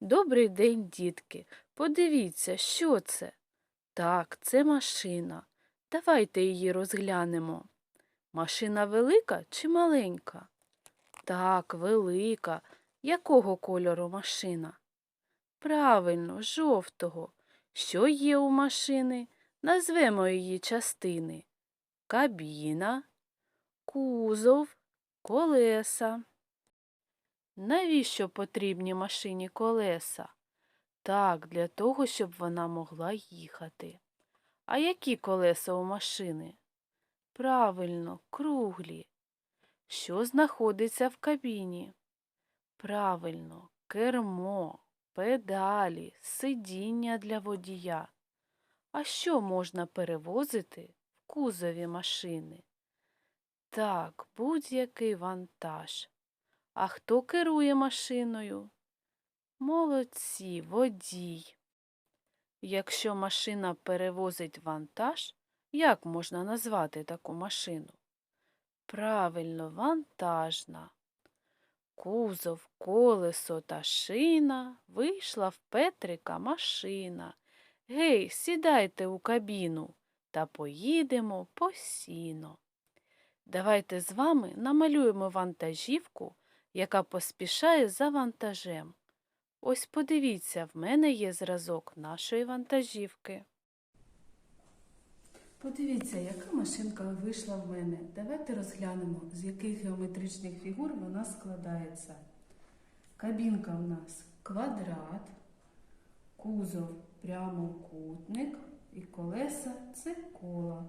Добрий день, дітки. Подивіться, що це? Так, це машина. Давайте її розглянемо. Машина велика чи маленька? Так, велика. Якого кольору машина? Правильно, жовтого. Що є у машини? Назвемо її частини. Кабіна, кузов, колеса. Навіщо потрібні машині колеса? Так, для того, щоб вона могла їхати. А які колеса у машини? Правильно, круглі. Що знаходиться в кабіні? Правильно, кермо, педалі, сидіння для водія. А що можна перевозити в кузові машини? Так, будь-який вантаж. А хто керує машиною? Молодці, водій. Якщо машина перевозить вантаж, як можна назвати таку машину? Правильно, вантажна. Кузов, колесо та шина вийшла в Петрика машина. Гей, сідайте у кабіну та поїдемо по сіно. Давайте з вами намалюємо вантажівку, яка поспішає за вантажем. Ось подивіться, в мене є зразок нашої вантажівки. Подивіться, яка машинка вийшла в мене. Давайте розглянемо, з яких геометричних фігур вона складається. Кабінка у нас квадрат, кузов прямокутник і колеса це кола.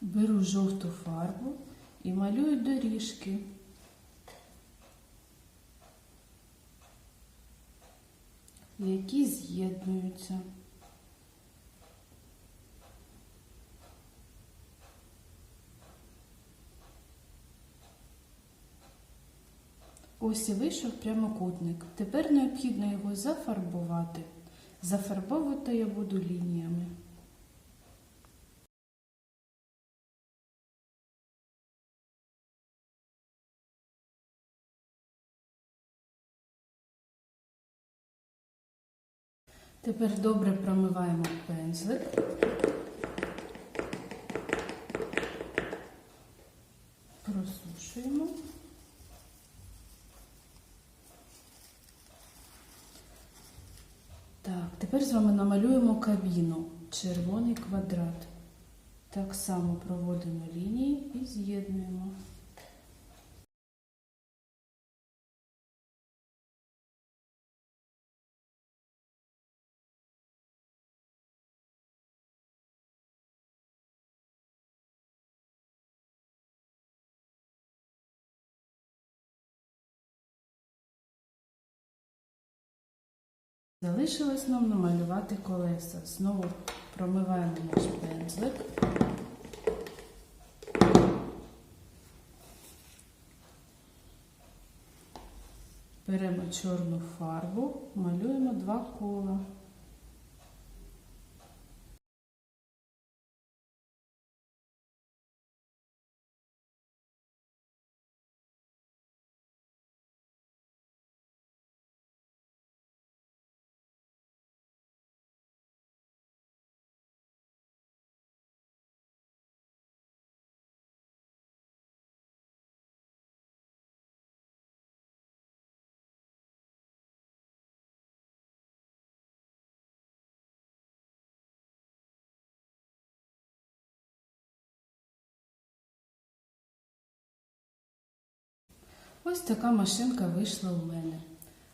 Беру жовту фарбу і малюю доріжки. які з'єднуються. Ось і вийшов прямокутник. Тепер необхідно його зафарбувати. Зафарбовувати я буду лініями. Тепер добре промиваємо пензлик. Просушуємо. Так, тепер з вами намалюємо кабіну, червоний квадрат. Так само проводимо лінії і з'єднуємо. Залишилось нам намалювати колеса. Знову промиваємо наш пензлик. Беремо чорну фарбу, малюємо два кола. Ось така машинка вийшла у мене.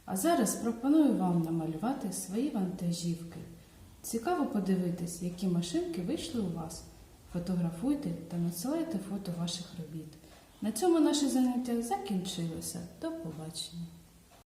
А зараз пропоную вам намалювати свої вантажівки. Цікаво подивитись, які машинки вийшли у вас. Фотографуйте та надсилайте фото ваших робіт. На цьому наше заняття закінчилося. До побачення!